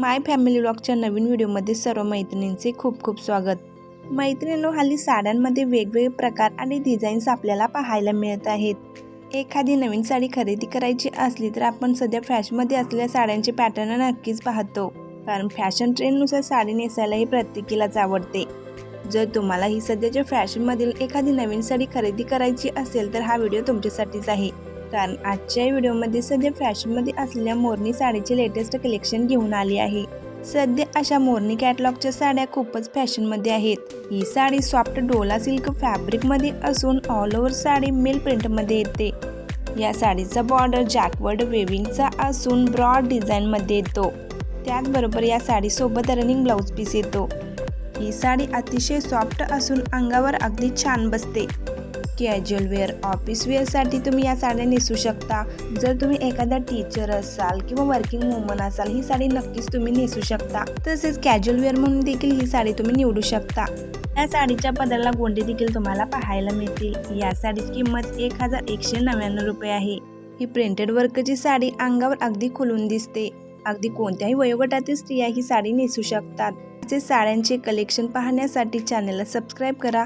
माय family व्लॉगच्या नवीन व्हिडिओमध्ये सर्व मैत्रिणींचे खूप खूप स्वागत. मैत्रिणींनो हल्ली साड्यांमध्ये वेगवेगळे प्रकार आणि डिझाईन्स आपल्याला पाहायला मिळत आहेत. एखादी नवीन साडी खरेदी करायची असली तर आपण सध्या फॅशनमध्ये असलेल्या साड्यांचे पॅटर्न नक्कीच पाहतो. कारण फॅशन ट्रेंडनुसार साडी नेसायलाही प्रत्येकीलाच आवडते. जर तुम्हाला ही सध्याच्या फॅशनमधील एखादी नवीन साडी खरेदी करायची असेल तर हा व्हिडिओ तुमच्यासाठीच आहे. कारण आजच्या व्हिडिओमध्ये सध्या फॅशनमध्ये असलेल्या मोरणी साडीचे लेटेस्ट कलेक्शन घेऊन आली आहे. सध्या अशा मोरणी कॅटलॉगच्या साड्या खूपच फॅशनमध्ये आहेत. ही साडी सॉफ्ट डोला सिल्क फॅब्रिकमध्ये असून ऑल ओव्हर साडी मिल प्रिंटमध्ये येते. या साडीचा बॉर्डर जॅकवर्ड वेविंगचा असून ब्रॉड डिझाईनमध्ये येतो. त्याचबरोबर या साडीसोबत रनिंग ब्लाऊज पीस येतो. ही साडी अतिशय सॉफ्ट असून अंगावर अगदी छान बसते. कॅज्युअल वेअर ऑफिस वेअरसाठी तुम्ही या साड्या नेसू शकता. जर तुम्ही एखादा टीचर असाल किंवा वर्किंग वुमन असाल ही साडी नक्कीच तुम्ही नेसू शकता. तसेच कॅज्युअल वेअर म्हणून देखील ही साडी तुम्ही निवडू शकता. या साडीच्या पदराला गोंडे देखील तुम्हाला पाहायला मिळतील. या साडीची किंमत एक हजार एकशे नव्याण्णव रुपये आहे. ही प्रिंटेड वर्कची साडी अंगावर अगदी खुलून दिसते. अगदी कोणत्याही वयोगटातील स्त्रिया ही साडी नेसू शकतात. तसेच साड्यांचे कलेक्शन पाहण्यासाठी चॅनलला सबस्क्राईब करा.